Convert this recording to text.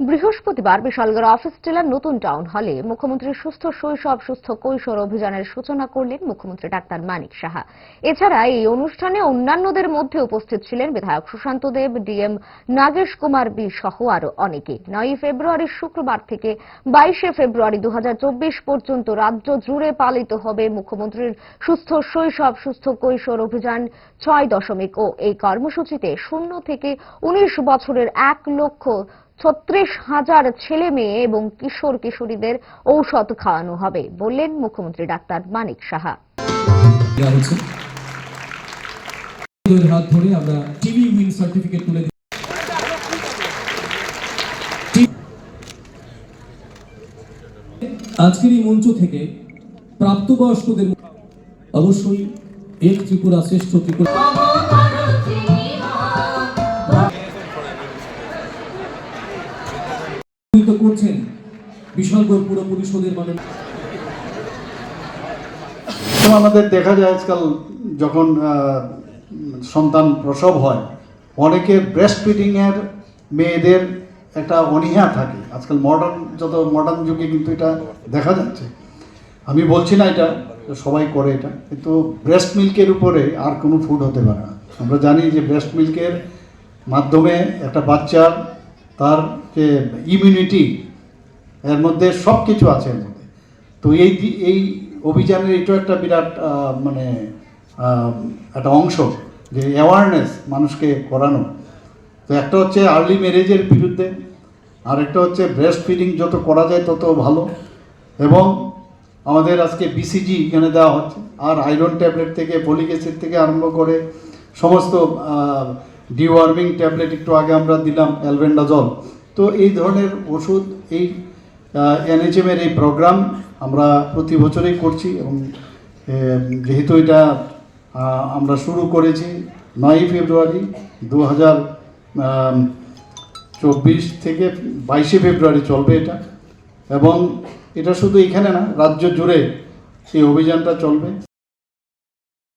বৃহস্পতিবার বিশালগড় অফিস টিলার নতুন টাউন হলে মুখ্যমন্ত্রীর সুস্থ শৈশব, সুস্থ কৈশোর অভিযানের সূচনা করলেন মুখ্যমন্ত্রী ডাক্তার মানিক সাহা। এছাড়া এই অনুষ্ঠানে অন্যান্যদের মধ্যে উপস্থিত ছিলেন বিধায়ক সুশান্ত দেব, ডিএম নাগেশ কুমার বি সহ আরও অনেকে। নয় ফেব্রুয়ারি শুক্রবার থেকে বাইশে ফেব্রুয়ারি দু হাজার চব্বিশ পর্যন্ত রাজ্য জুড়ে পালিত হবে মুখ্যমন্ত্রীর সুস্থ শৈশব, সুস্থ কৈশোর অভিযান ছয় দশমিক ও এই কর্মসূচিতে শূন্য থেকে উনিশ বছরের এক লক্ষ ছত্রিশ হাজার ছেলে মেয়ে এবং কিশোর কিশোরীদের ঔষধ খাওয়ানো হবে, বললেন মুখ্যমন্ত্রী ডাক্তার মানিক সাহা। আজকের এই মঞ্চ থেকে প্রাপ্তবয়স্কদের অবশ্যই এক ত্রিপুরা শ্রেষ্ঠ ত্রিপুরা। করছেন? বিশালগড় পুর পরিষদের মাননীয় আমাদের দেখা যায় আজকাল যখন সন্তান প্রসব হয়, অনেকে ব্রেস্ট ফিডিংয়ের মেয়েদের একটা অনীহা থাকে। আজকাল মডার্ন যত মডার্ন যুগে কিন্তু এটা দেখা যাচ্ছে। আমি বলছি না এটা, সবাই করে এটা, কিন্তু ব্রেস্ট মিল্কের উপরে আর কোনো ফুড হতে পারে না। আমরা জানি যে ব্রেস্ট মিল্কের মাধ্যমে একটা বাচ্চার তার যে ইমিউনিটি এর মধ্যে সব কিছু আছে এর মধ্যে। তো এই এই অভিযানের এটাও একটা বিরাট মানে একটা অংশ যে অ্যাওয়ারনেস মানুষকে করানো। তো একটা হচ্ছে আর্লি ম্যারেজের বিরুদ্ধে, আর একটা হচ্ছে ব্রেস্ট ফিডিং যত করা যায় তত ভালো। এবং আমাদের আজকে বিসিজি এখানে দেওয়া হচ্ছে, আর আয়রন ট্যাবলেট থেকে ফলিক অ্যাসিড থেকে আরম্ভ করে সমস্ত ডিওয়ার্মিং ট্যাবলেট একটু আগে আমরা দিলাম অ্যালবেন্ডাজল তো এই ধরনের ওষুধ, এই এনএচএম এর এই প্রোগ্রাম আমরা প্রতি বছরেই করছি এবং যেহেতু এটা আমরা শুরু করেছি নয়ই ফেব্রুয়ারি দু হাজার চব্বিশ থেকে বাইশে ফেব্রুয়ারি চলবে এটা। এবং এটা শুধু এখানে না, রাজ্য জুড়ে এই অভিযানটা চলবে।